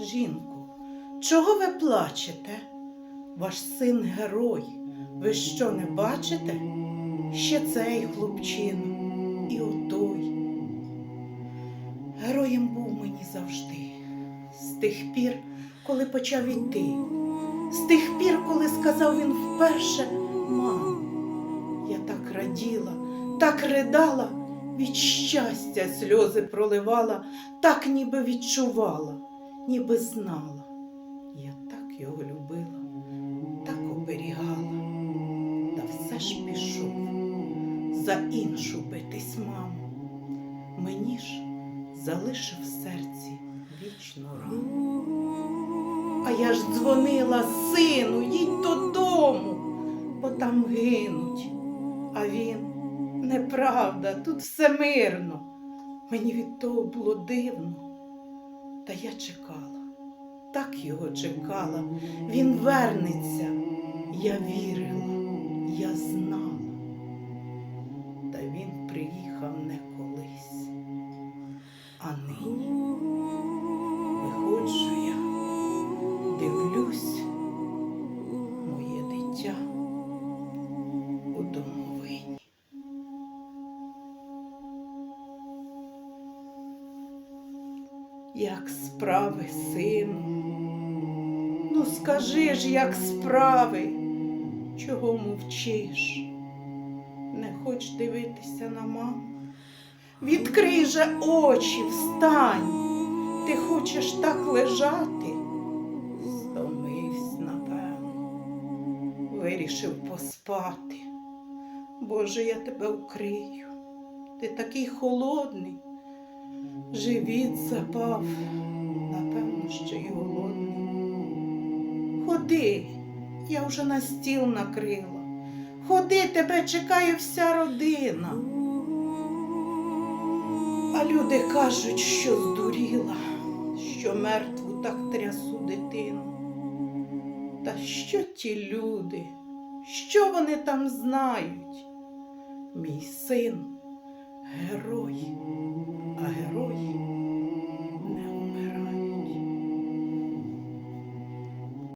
Жінко, чого ви плачете? Ваш син герой. Ви що не бачите? Ще цей хлопчина і отой. Героєм був мені завжди. З тих пір, коли почав іти, з тих пір, коли сказав він вперше мам. Я так раділа, так ридала, від щастя сльози проливала, так ніби відчувала, ніби знала. Я так його любила, так оберігала, та все ж пішов за іншу битись, мамо. Мені ж залишив в серці вічну рану. А я ж дзвонила сину, їдь додому, бо там гинуть. А він неправда, тут все мирно. Мені від того було дивно. Та я чекала, так його чекала. Він вернеться. Я вірила, я знала. Та він приїхав не колись. Як справи, сину? Ну скажи ж, як справи, чого мовчиш? Не хоч дивитися на маму? Відкрий же очі, встань. Ти хочеш так лежати? Стомився, напевно, вирішив поспати. Боже, я тебе укрию. Ти такий холодний. Живіт запав, напевно, що й голодний. Ходи, я вже на стіл накрила. Ходи, тебе чекає вся родина. А люди кажуть, що здуріла, що мертву так трясу дитину. Та що ті люди? Що вони там знають? Мій син герой, а герой